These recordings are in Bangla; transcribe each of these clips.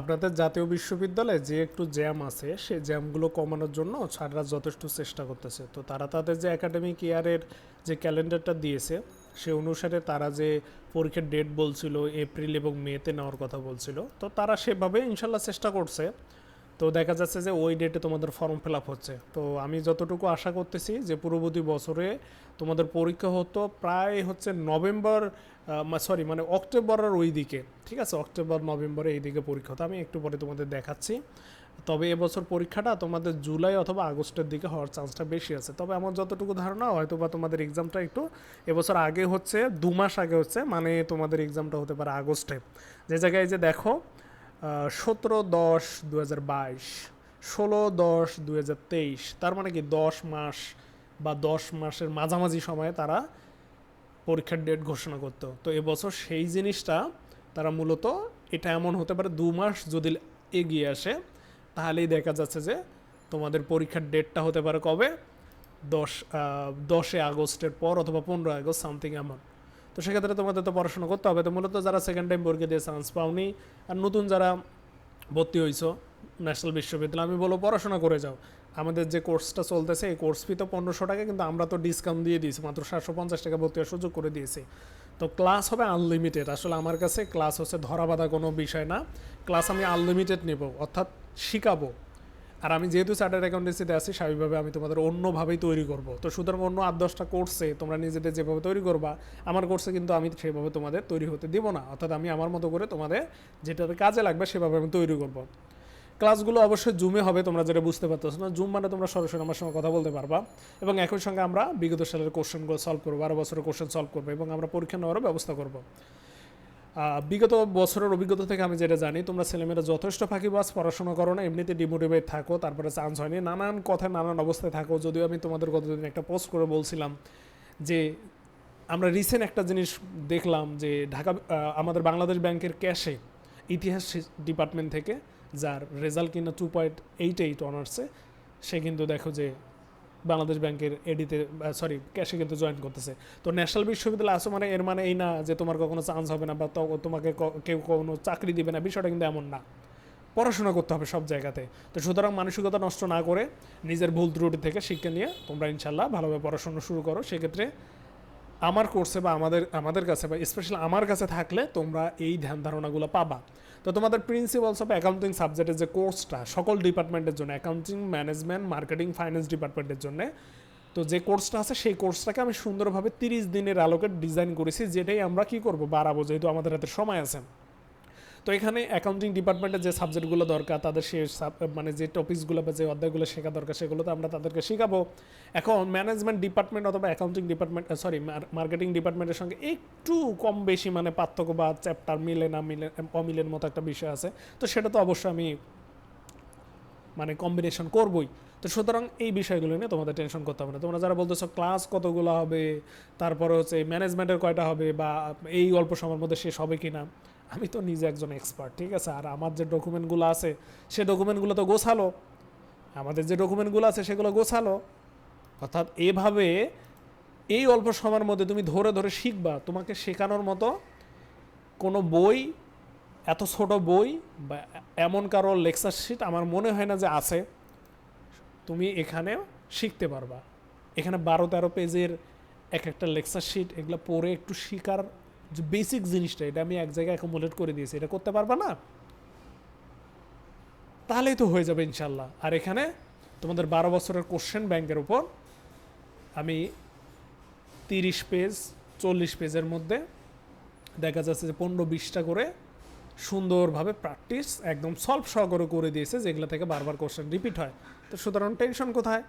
আপনাদের জাতীয় বিশ্ববিদ্যালয়ে যে একটু জ্যাম আছে সেই জ্যামগুলো কমানোর জন্য স্যাররা যথেষ্ট চেষ্টা করতেছে। তো তারা তাদের যে একাডেমিক ইয়ারের যে ক্যালেন্ডারটা দিয়েছে, সে অনুসারে তারা যে পরীক্ষার ডেট বলছিল এপ্রিল এবং মেতে নেওয়ার কথা বলছিল, তো তারা সেভাবে ইনশাল্লাহ চেষ্টা করছে। তো দেখা যাচ্ছে যে ওই ডেটে তোমাদের ফর্ম ফিল আপ হচ্ছে। তো আমি যতটুকু আশা করতেছি যে পূর্ববর্তী বছরে তোমাদের পরীক্ষা হতো প্রায় হচ্ছে নভেম্বর সরি মানে অক্টোবরের ওই দিকে, ঠিক আছে? অক্টোবর নভেম্বরে এই দিকে পরীক্ষা হতো। আমি একটু পরে তোমাদের দেখাচ্ছি। তবে এবছর পরীক্ষাটা তোমাদের জুলাই অথবা আগস্টের দিকে হওয়ার চান্সটা বেশি আছে। তবে আমার যতটুকু ধারণা হয়তো বা তোমাদের এক্সামটা একটু এবছর আগে হচ্ছে, দু মাস আগে হচ্ছে মানে তোমাদের এক্সামটা হতে পারে আগস্টে। যে জায়গায় যে দেখো সতেরো দশ দু হাজার বাইশ, ষোলো দশ দু হাজার তেইশ, তার মানে কি দশ মাস বা দশ মাসের মাঝামাঝি সময়ে তারা পরীক্ষার ডেট ঘোষণা করতো। তো এবছর সেই জিনিসটা তারা মূলত এটা এমন হতে পারে দু মাস যদি এগিয়ে আসে, তাহলেই দেখা যাচ্ছে যে তোমাদের পরীক্ষার ডেটটা হতে পারে কবে? দশ দশে আগস্টের পর অথবা পনেরো আগস্ট সামথিং এমন তো সেক্ষেত্রে তোমাদের তো পড়াশোনা করতে হবে। তো মূলত যারা সেকেন্ড টাইম পরীক্ষা দিয়ে চান্স পাওনি আর নতুন যারা ভর্তি হয়েছো ন্যাশনাল বিশ্ববিদ্যালয়, আমি বলব পড়াশোনা করে যাও। আমাদের যে কোর্সটা চলতেছে, এই কোর্স ফি তো পনেরোশো টাকা, কিন্তু আমরা তো ডিসকাউন্ট দিয়ে দিয়েছি, মাত্র সাতশো পঞ্চাশ টাকা ভর্তি হওয়ার সুযোগ করে দিয়েছি। তো ক্লাস হবে আনলিমিটেড আসলে আমার কাছে ক্লাস হচ্ছে ধরা বাঁধা কোনো বিষয় না। ক্লাস আমি আনলিমিটেড নেব, অর্থাৎ শিখাবো। আর আমি যেহেতু চার্টার্ড অ্যাকাউন্টেন্সিতে আছি, স্বাভাবিকভাবে আমি তোমাদের অন্যভাবেই তৈরি করব। তো সুতরাং অন্য আট, দশটা কোর্সে তোমরা নিজেদের যেভাবে তৈরি করবা, আমার কোর্সে কিন্তু আমি সেভাবে তোমাদের তৈরি হতে দিব না। অর্থাৎ আমি আমার মতো করে তোমাদের যেটাতে কাজে লাগবে সেভাবে আমি তৈরি করব। ক্লাসগুলো অবশ্যই জুমে হবে, তোমরা যেটা বুঝতে পারতেছো না। জুম মানে তোমরা সরাসরি আমার সঙ্গে কথা বলতে পারবা এবং একই সঙ্গে আমরা বিগত সালের কোশ্চেনগুলো সলভ করব বারো বছরের কোশ্চেন সলভ করব এবং আমরা পরীক্ষা নেওয়ারও ব্যবস্থা করব। বিগত বছরের অভিজ্ঞতা থেকে আমি যেটা জানি, তোমরা ছেলেমেয়েরা যথেষ্ট ফাঁকিবাজ পড়াশোনা করো না, এমনিতে ডিমোটিভেট থাকো, তারপরে চান্স হয়নি। নানান কথা নানান অবস্থায় থাকো, যদিও আমি তোমাদের গতদিন একটা পোস্ট করে বলছিলাম যে, আমরা রিসেন্ট একটা জিনিস দেখলাম যে, ঢাকা আমাদের বাংলাদেশ ব্যাংকের ক্যাশে ইতিহাস ডিপার্টমেন্ট থেকে, যার রেজাল্ট কিনা টু পয়েন্ট এইট এইট অনার্সে সে কিন্তু দেখো যে বাংলাদেশ ব্যাংকের এডিতে সরি ক্যাশে কিন্তু জয়েন করতেছে। তো ন্যাশনাল বিশ্ববিদ্যালয় আসো মানে এর মানে এই না যে তোমার কখনো চান্স হবে না বা তোমাকে কেউ কখনো চাকরি দিবে না, বিষয়টা কিন্তু এমন না। পড়াশোনা করতে হবে সব জায়গাতে। তো সুতরাং মানসিকতা নষ্ট না করে নিজের ভুল ত্রুটি থেকে শিক্ষা নিয়ে তোমরা ইনশাল্লাহ ভালোভাবে পড়াশোনা শুরু করো। সেক্ষেত্রে আমার কোর্সে বা আমাদের আমাদের কাছে বা স্পেশালি আমার কাছে থাকলে তোমরা এই ধ্যান ধারণাগুলো পাবা। তো তোমাদের প্রিন্সিপালস অফ অ্যাকাউন্টিং সাবজেক্টের যে কোর্সটা সকল ডিপার্টমেন্টের জন্য অ্যাকাউন্টিং ম্যানেজমেন্ট মার্কেটিং ফাইন্যান্স ডিপার্টমেন্টের জন্য, তো যে কোর্সটা আছে সেই কোর্সটাকে আমি সুন্দরভাবে তিরিশ দিনের আলোকে ডিজাইন করেছি, যেটাই আমরা কি করব, বাড়াবো, যেহেতু আমাদের হাতে সময় আছে। তো এখানে অ্যাকাউন্টিং ডিপার্টমেন্টের যে সাবজেক্টগুলো দরকার, তাদের সে মানে যে টপিকসগুলো বা যে অধ্যায়গুলো শেখা দরকার সেগুলো তো আমরা তাদেরকে শেখাবো। এখন ম্যানেজমেন্ট ডিপার্টমেন্ট অথবা অ্যাকাউন্টিং ডিপার্টমেন্ট সরি মার্কেটিং ডিপার্টমেন্টের সঙ্গে একটু কম বেশি মানে পার্থক্য বা চ্যাপ্টার মিলে না মিলে, অমিলের মতো একটা বিষয় আছে। তো সেটা তো অবশ্যই আমি মানে কম্বিনেশন করবই। তো সুতরাং এই বিষয়গুলো নিয়ে তোমাদের টেনশন করতে হবে না। তোমরা যারা বলতেছো ক্লাস কতগুলো হবে, তারপরে হচ্ছে ম্যানেজমেন্টের কয়টা হবে বা এই অল্প সময়ের মধ্যে শেষ হবে কি না আমি তো নিজে একজন এক্সপার্ট ঠিক আছে? আর আমার যে ডকুমেন্টগুলো আছে, সে ডকুমেন্টগুলো তো গোছালো। আমাদের যে ডকুমেন্টগুলো আছে, সেগুলো গোছালো। অর্থাৎ এভাবে এই অল্প সময়ের মধ্যে তুমি ধরে ধরে শিখবা, তোমাকে শেখানোর মতো কোনো বই, এত ছোট বই বা এমন কারও লেকচার শিট আমার মনে হয় না যে আছে। তুমি এখানে শিখতে পারবা। এখানে বারো তেরো পেজের এক একটা লেকচার শিট এগুলো পড়ে একটু শিকার যে বেসিক জিনিসটা, এটা আমি এক জায়গায় অ্যাকোমোডেট করে দিয়েছি, এটা করতে পারবা না? তাহলেই তো হয়ে যাবে ইনশাল্লাহ আর এখানে তোমাদের বারো বছরের কোশ্চেন ব্যাংকের উপর আমি তিরিশ পেজ চল্লিশ পেজের মধ্যে দেখা যাচ্ছে যে পনেরো বিশটা করে সুন্দরভাবে প্র্যাকটিস একদম সলভ সহকারে করে দিয়েছে, যেগুলো থেকে বারবার কোশ্চেন রিপিট হয়। তো সুতরাং টেনশন কোথায়?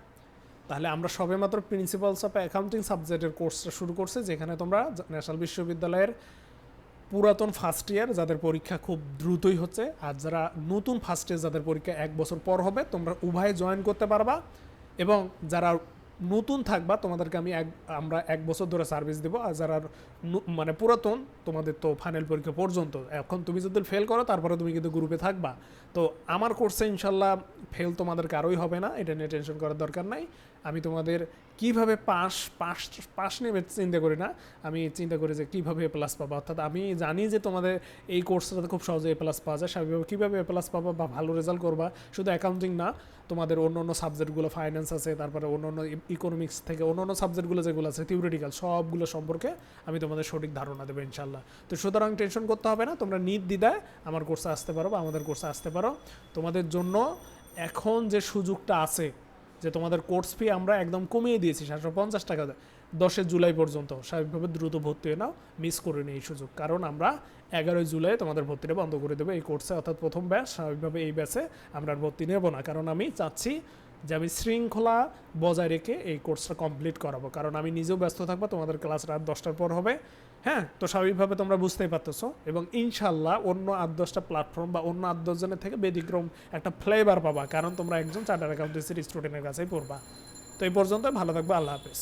তাহলে আমরা সবেমাত্র প্রিন্সিপালস অফ অ্যাকাউন্টিং সাবজেক্টের কোর্সটা শুরু করছে, যেখানে তোমরা ন্যাশনাল বিশ্ববিদ্যালয়ের পুরাতন ফার্স্ট ইয়ার যাদের পরীক্ষা খুব দ্রুতই হচ্ছে, আর যারা নতুন ফার্স্ট ইয়ার যাদের পরীক্ষা এক বছর পর হবে, তোমরা উভয়ে জয়েন করতে পারবা। এবং যারা নতুন থাকবা, তোমাদেরকে আমি এক, আমরা এক বছর ধরে সার্ভিস দেবো, আর যারা মানে পুরাতন, তোমাদের তো ফাইনাল পরীক্ষা পর্যন্ত। এখন তুমি যদি ফেল করো, তারপরে তুমি কিন্তু গ্রুপে থাকবা। তো আমার কোর্সে ইনশাল্লাহ ফেল তোমাদের কারোই হবে না, এটা নিয়ে টেনশন করার দরকার নাই। আমি তোমাদের কীভাবে পাস পাস পাস নিয়ে চিন্তা করি না। আমি চিন্তা করি যে কীভাবে এ প্লাস পাবো। অর্থাৎ আমি জানি যে তোমাদের এই কোর্সটাতে খুব সহজে এ প্লাস পাওয়া যায়। স্বাভাবিকভাবে কীভাবে এ প্লাস পাবো বা ভালো রেজাল্ট করবা, শুধু অ্যাকাউন্টিং না, তোমাদের অন্য অন্য সাবজেক্টগুলো ফাইন্যান্স আছে, তারপরে অন্য অন্য ইকোনমিক্স থেকে অন্য অন্য সাবজেক্টগুলো যেগুলো আছে থিওরিটিক্যাল সবগুলো সম্পর্কে আমি তোমাদের সঠিক ধারণা দেবো ইনশাল্লাহ তো সুতরাং টেনশন করতে হবে না, তোমরা নিট দিদায় আমার কোর্সে আসতে পারো বা আমাদের কোর্সে আসতে পারো। তোমাদের জন্য এখন যে সুযোগটা আছে যে তোমাদের কোর্স ফি আমরা একদম কমিয়ে দিয়েছি, সাতশো পঞ্চাশ টাকা দশে জুলাই পর্যন্ত, স্বাভাবিকভাবে দ্রুত ভর্তি হয়ে নাও মিস করে নিই এই সুযোগ। কারণ আমরা এগারোই জুলাই তোমাদের ভর্তিটা বন্ধ করে দেবো এই কোর্সে অর্থাৎ প্রথম ব্যাচ স্বাভাবিকভাবে এই ব্যাচে আমরা আর ভর্তি নেব না। কারণ আমি চাচ্ছি যে আমি শৃঙ্খলা বজায় রেখে এই কোর্সটা কমপ্লিট করাবো। কারণ আমি নিজেও ব্যস্ত থাকব, তোমাদের ক্লাস রাত দশটার পর হবে। হ্যাঁ তো স্বাভাবিকভাবে তোমরা বুঝতেই পারতেছো। এবং ইনশাল্লাহ অন্য আট দশটা প্ল্যাটফর্ম বা অন্য আট দশজনের থেকে ব্যতিক্রম একটা ফ্লেভার পাবা, কারণ তোমরা একজন চার্টার অ্যাকাউন্টেন্সির স্টুডেন্টের কাছেই পড়বা। তো এই পর্যন্ত ভালো থাকবে, আল্লাহ হাফেজ।